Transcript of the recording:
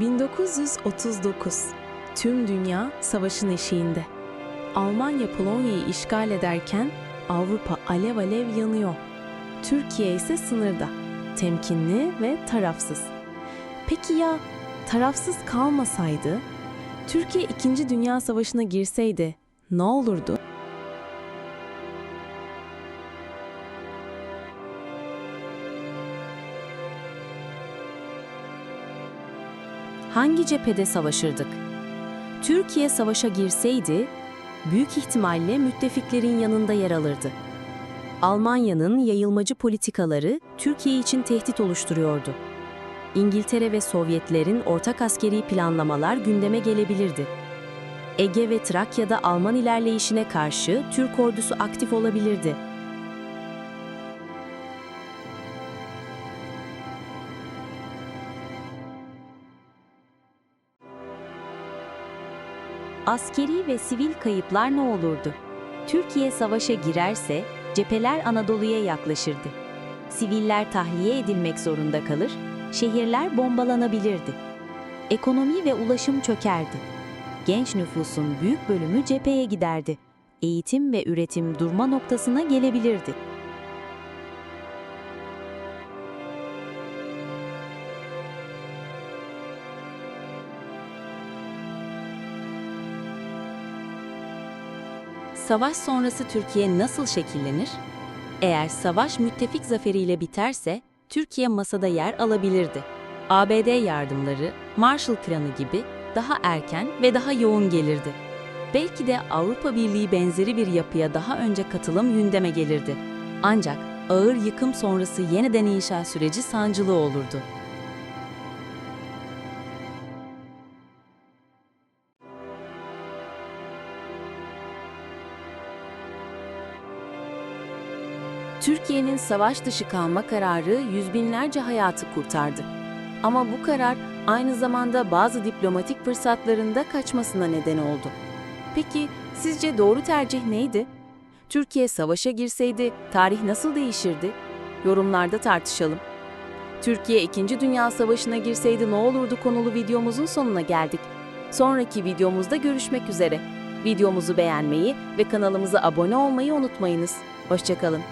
1939. Tüm dünya savaşın eşiğinde. Almanya Polonya'yı işgal ederken Avrupa alev alev yanıyor. Türkiye ise sınırda. Temkinli ve tarafsız. Peki ya tarafsız kalmasaydı? Türkiye 2. Dünya Savaşı'na girseydi ne olurdu? Hangi cephede savaşırdık? Türkiye savaşa girseydi, büyük ihtimalle müttefiklerin yanında yer alırdı. Almanya'nın yayılmacı politikaları Türkiye için tehdit oluşturuyordu. İngiltere ve Sovyetlerin ortak askeri planlamalar gündeme gelebilirdi. Ege ve Trakya'da Alman ilerleyişine karşı Türk ordusu aktif olabilirdi. Askeri ve sivil kayıplar ne olurdu? Türkiye savaşa girerse cepheler Anadolu'ya yaklaşırdı. Siviller tahliye edilmek zorunda kalır, şehirler bombalanabilirdi. Ekonomi ve ulaşım çökerdi. Genç nüfusun büyük bölümü cepheye giderdi. Eğitim ve üretim durma noktasına gelebilirdi. Savaş sonrası Türkiye nasıl şekillenir? Eğer savaş müttefik zaferiyle biterse Türkiye masada yer alabilirdi. ABD yardımları, Marshall Planı gibi daha erken ve daha yoğun gelirdi. Belki de Avrupa Birliği benzeri bir yapıya daha önce katılım gündeme gelirdi. Ancak ağır yıkım sonrası yeniden inşa süreci sancılı olurdu. Türkiye'nin savaş dışı kalma kararı yüz binlerce hayatı kurtardı. Ama bu karar aynı zamanda bazı diplomatik fırsatların da kaçmasına neden oldu. Peki sizce doğru tercih neydi? Türkiye savaşa girseydi tarih nasıl değişirdi? Yorumlarda tartışalım. Türkiye 2. Dünya Savaşı'na girseydi ne olurdu konulu videomuzun sonuna geldik. Sonraki videomuzda görüşmek üzere. Videomuzu beğenmeyi ve kanalımıza abone olmayı unutmayınız. Hoşçakalın.